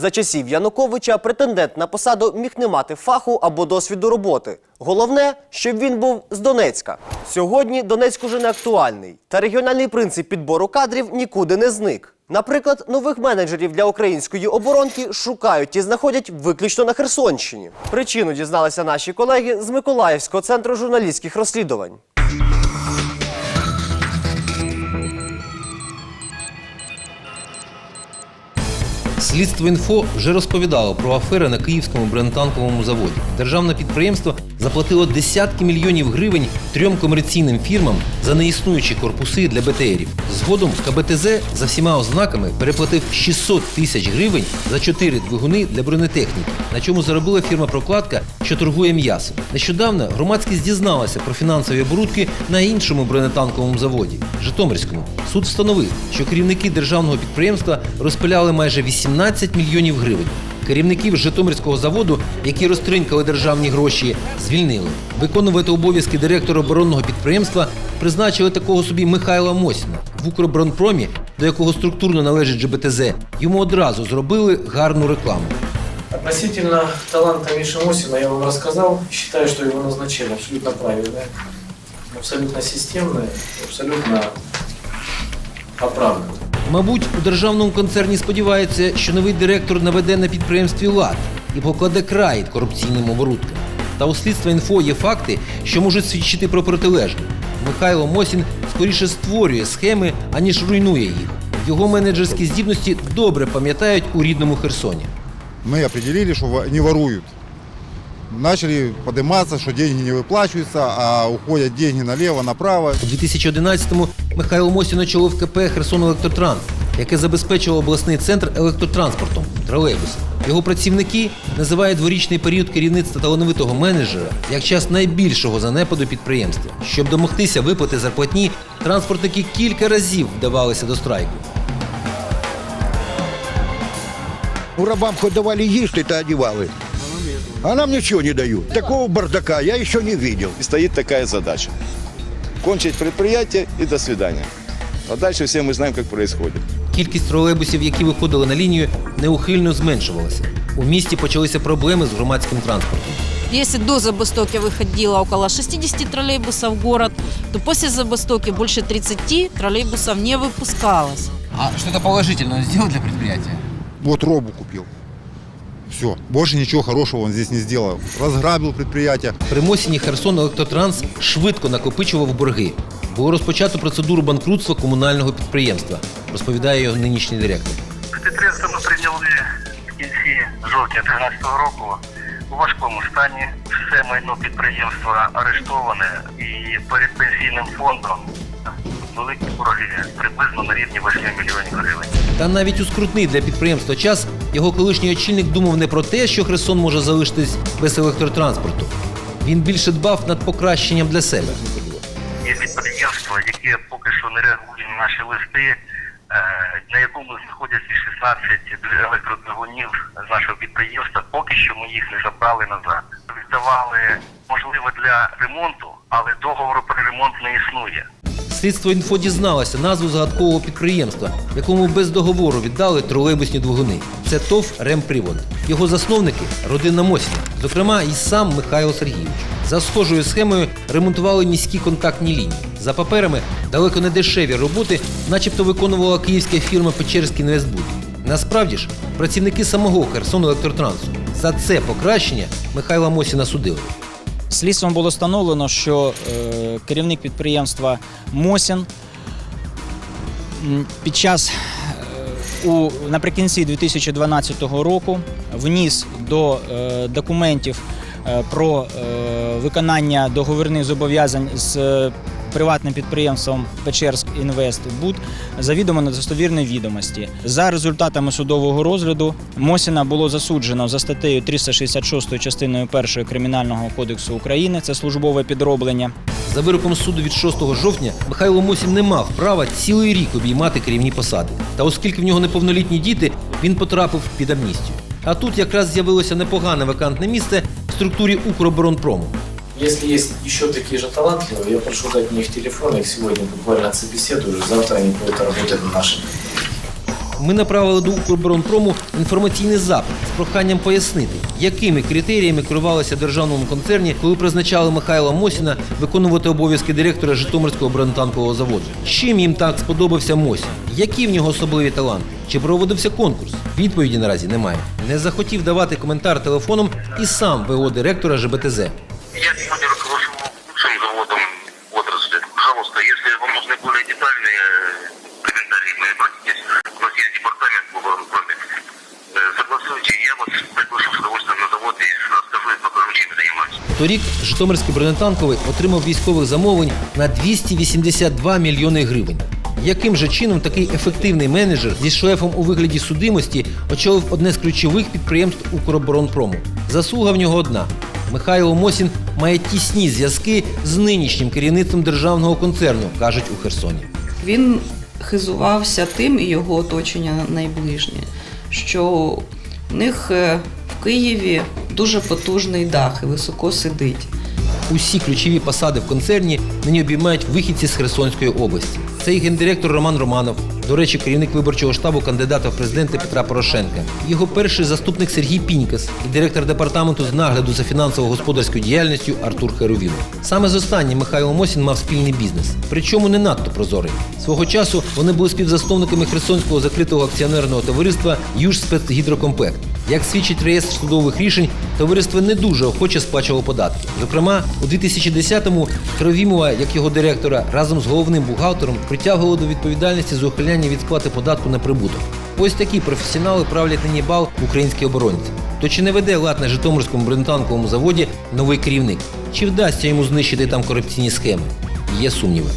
За часів Януковича претендент на посаду міг не мати фаху або досвіду роботи. Головне, щоб він був з Донецька. Сьогодні Донецьк уже не актуальний, та регіональний принцип підбору кадрів нікуди не зник. Наприклад, нових менеджерів для української оборонки шукають і знаходять виключно на Херсонщині. Причину дізналися наші колеги з Миколаївського центру журналістських розслідувань. Слідство інфо вже розповідало про афери на київському бронетанковому заводі. Державне підприємство заплатило десятки мільйонів гривень трьом комерційним фірмам за неіснуючі корпуси для БТРів. Згодом КБТЗ за всіма ознаками переплатив 600 тисяч гривень за чотири двигуни для бронетехніки, на чому заробила фірма Прокладка, що торгує м'ясом. Нещодавно громадськість дізналася про фінансові оборудки на іншому бронетанковому заводі Житомирському. Суд встановив, що керівники державного підприємства розпиляли майже 18 мільйонів гривень. Керівників Житомирського заводу, які розтринкали державні гроші, звільнили. Виконувати обов'язки директора оборонного підприємства призначили такого собі Михайла Мосіна в Укроборонпромі, до якого структурно належить ЖБТЗ. Йому одразу зробили гарну рекламу. Относительно таланта Миши Мосина я вам рассказал. Считаю, что его назначение абсолютно правильное, абсолютно системное, абсолютно оправданное. Мабуть, у державному концерні сподіваються, що новий директор наведе на підприємстві лад і покладе край корупційним оборудкам. Та у слідства інфо є факти, що можуть свідчити про протилежне. Михайло Мосін скоріше створює схеми, аніж руйнує їх. Його менеджерські здібності добре пам'ятають у рідному Херсоні. Мы определили, что не воруют. Начали подниматься, что деньги не выплачиваются, а уходят деньги налево, направо. У 2011-му Михайло Мосін очолив КП Херсон Електротранс, яке забезпечило обласний центр електротранспортом тролейбуси. Його працівники називають дворічний період керівництва талановитого менеджера як час найбільшого занепаду підприємства. Щоб домогтися виплати зарплатні, транспортники кілька разів вдавалися до страйку. Ну, рабам хоть давали їсти та одевали. А нам ничего не дают. Такого бардака я еще не видел. И стоит такая задача. Кончить предприятие и до свидания. А дальше все мы знаем, как происходит. Кількість тролейбусів, які виходили на лінію, неухильно зменшувалася. У місті почалися проблеми з громадським транспортом. Если до забастовки выходило около 60 троллейбусов в город, то после забастовки больше 30 троллейбусов не выпускалось. А что-то положительное сделал для предприятия? Вот робу купил. Все, больше ничего хорошего он здесь не сделал. Разграбил предприятие. При Мосіні Херсон Електротранс швидко накопичував борги. Було розпочато процедуру банкрутства комунального підприємства, розповідає його нинішній директор. Підприємство ми прийняли в кінці жовтня 2013 року у важкому стані. Все майно підприємства арештоване і перед пенсійним фондом великі борги приблизно на рівні 8 мільйонів гривень. Та навіть у скрутний для підприємства час його колишній очільник думав не про те, що Херсон може залишитись без електротранспорту. Він більше дбав над покращенням для себе. Є підприємства, які поки що не реагують на наші листи, е, на якому знаходяться 16 електродвигунів з нашого підприємства. Поки що ми їх не забрали назад. Віддавали можливо для ремонту, але договору про ремонт не існує. Слідство інфо дізналося назву загадкового підприємства, якому без договору віддали тролейбусні двигуни. Це ТОВ «Ремпривод». Його засновники родина Мосіна, зокрема і сам Михайло Сергійович. За схожою схемою ремонтували міські контактні лінії. За паперами далеко не дешеві роботи, начебто виконувала київська фірма Печерський Інвестбуд. Насправді ж, працівники самого Херсон Електротрансу за це покращення Михайла Мосіна судили. Слідством було встановлено, що е, керівник підприємства Мосін під час е, у, наприкінці 2012 року вніс до е, документів про виконання договірних зобов'язань з приватним підприємством Печерськ Інвест Буд завідомо недостовірні відомості. За результатами судового розгляду Мосіна було засуджено за статтею 366 частиною 1 Кримінального кодексу України. Це службове підроблення. За вироком суду від 6 жовтня Михайло Мосін не мав права цілий рік обіймати керівні посади. Та оскільки в нього неповнолітні діти, він потрапив під амністію. А тут якраз з'явилося непогане вакантне місце в структурі Укроборонпрому. Если есть еще такие же талантливые, я прошу дать мне их телефон, я их сегодня буквально собеседую, уже завтра они будут работать на нашем. Ми направили до Укроборонпрому інформаційний запит з проханням пояснити, якими критеріями керувалося державному концерні, коли призначали Михайла Мосіна виконувати обов'язки директора Житомирського бронетанкового заводу. Чим їм так сподобався Мосін? Які в нього особливі таланти? Чи проводився конкурс? Відповіді наразі немає. Не захотів давати коментар телефоном і сам ВО директора ЖБТЗ. Я сегодня руковожу лучшим заводом отрасли. Пожалуйста, если вам нужны более детальные э, комментарии, вы обратитесь. У нас есть департамент по обороне. Э, Согласуйте, я вас приглашу с удовольствием на завод и расскажу и покажу, чем занимаюсь. Торік Житомирський бронетанковий отримав військових замовлень на 282 мільйони гривень. Яким же чином такий ефективний менеджер зі шлефом у вигляді судимості очолив одне з ключових підприємств Укроборонпрому? Заслуга в нього одна. Михайло Мосін має тісні зв'язки з нинішнім керівництвом державного концерну, кажуть у Херсоні. Він хизувався тим і його оточення найближнє, що в них е, в Києві дуже потужний дах і високо сидить. Усі ключові посади в концерні нині обіймають вихідці з Херсонської області. Це і гендиректор Роман Романов, до речі, керівник виборчого штабу кандидата в президенти Петра Порошенка, його перший заступник Сергій Пінькас і директор департаменту з нагляду за фінансово-господарською діяльністю Артур Херовін. Саме з останнім Михайло Мосін мав спільний бізнес, причому не надто прозорий. Свого часу вони були співзасновниками Херсонського закритого акціонерного товариства «Южспецгідрокомплект». Як свідчить реєстр судових рішень, товариство не дуже охоче сплачувало податки. Зокрема, у 2010-му Херовімова, як його директора, разом з головним бухгалтером притягувало до відповідальності за ухиляння від сплати податку на прибуток. Ось такі професіонали правлять нині бал в українській оборонці. То чи не веде лад на Житомирському бронетанковому заводі новий керівник? Чи вдасться йому знищити там корупційні схеми? Є сумніви.